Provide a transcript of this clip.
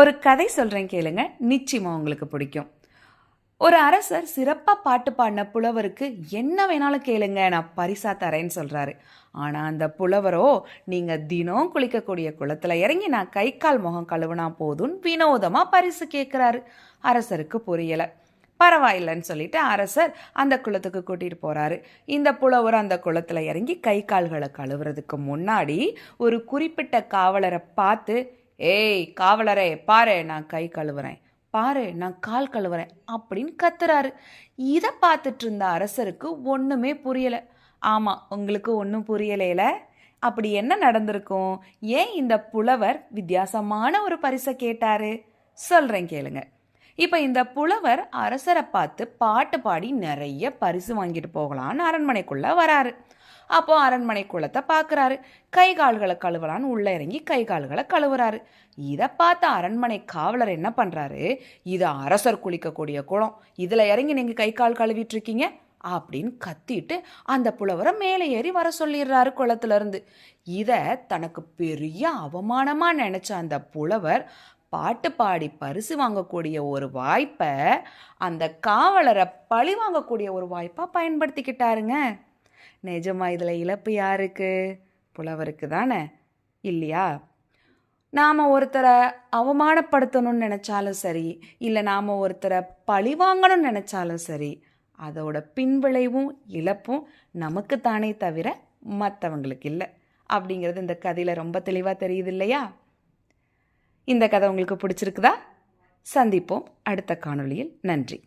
ஒரு கதை சொல்கிறேன் கேளுங்க. நிச்சயமாக உங்களுக்கு பிடிக்கும். ஒரு அரசர் சிறப்பாக பாட்டு பாடின புலவருக்கு என்ன வேணாலும் கேளுங்க நான் பரிசா தரேன்னு சொல்கிறாரு ஆனால் அந்த புலவரோ நீங்கள் தினம் குளிக்கக்கூடிய குளத்தில் இறங்கி நான் கை கால் முகம் கழுவுனா போதும்னு வினோதமாக பரிசு கேட்குறாரு அரசருக்கு புரியலை. பரவாயில்லைன்னு சொல்லிட்டு அரசர் அந்த குளத்துக்கு கூட்டிகிட்டு போகிறாரு இந்த புலவர் அந்த குளத்தில் இறங்கி கை கால்களை கழுவுறதுக்கு முன்னாடி ஒரு குறிப்பிட்ட காவலரை பார்த்து ஏய் காவலரே பாரு நான் கை கழுவுறேன். பாரு நான் கால் கழுவுறேன் அப்படின்னு கத்துறாரு. இதை பார்த்துட்டு இருந்த அரசருக்கு ஒன்றுமே புரியலை. ஆமாம் உங்களுக்கு ஒன்றும் புரியலையில அப்படி என்ன நடந்திருக்கும்? ஏன் இந்த புலவர் வித்தியாசமான ஒரு பரிசை கேட்டாரு? சொல்கிறேன் கேளுங்க. இப்போ இந்த புலவர் அரசரை பார்த்து பாட்டு பாடி நிறைய பரிசு வாங்கிட்டு போகலான்னு அரண்மனைக்குள்ளே வராரு. அப்போ அரண்மனை குளத்தை பார்க்குறாரு கை கால்களை கழுவலான்னு உள்ள இறங்கி கை கால்களை கழுவுறாரு. இதை பார்த்த அரண்மனை காவலர் என்ன பண்ணுறாரு இது அரசர் குளிக்கக்கூடிய குளம். இதில் இறங்கி நீங்கள் கை கால் கழுவிட்டுருக்கீங்க அப்படின்னு கத்திட்டு அந்த புலவரை மேலே ஏறி வர சொல்லிடுறாரு குளத்துலேருந்து. இதை தனக்கு பெரிய அவமானமாக நினச்ச அந்த புலவர் பாட்டு பாடி பரிசு வாங்கக்கூடிய ஒரு வாய்ப்பை அந்த காவலரை பழி வாங்கக்கூடிய ஒரு வாய்ப்பாக பயன்படுத்திக்கிட்டாருங்க. நிஜமா இதில் இழப்பு யாருக்கு? புலவருக்கு தானே. இல்லையா? நாம் ஒருத்தரை அவமானப்படுத்தணும்னு நினச்சாலும் சரி இல்லை நாம் ஒருத்தரை பழி வாங்கணும்னு நினச்சாலும் சரி அதோட பின்விளைவும் இழப்பும் நமக்கு தானே தவிர மற்றவங்களுக்கு இல்லை. அப்படிங்கிறது இந்த கதையில் ரொம்ப தெளிவாக தெரியுது இல்லையா? இந்த கதை உங்களுக்கு பிடிச்சிருக்குதா? சந்திப்போம் அடுத்த காணொளியில். நன்றி.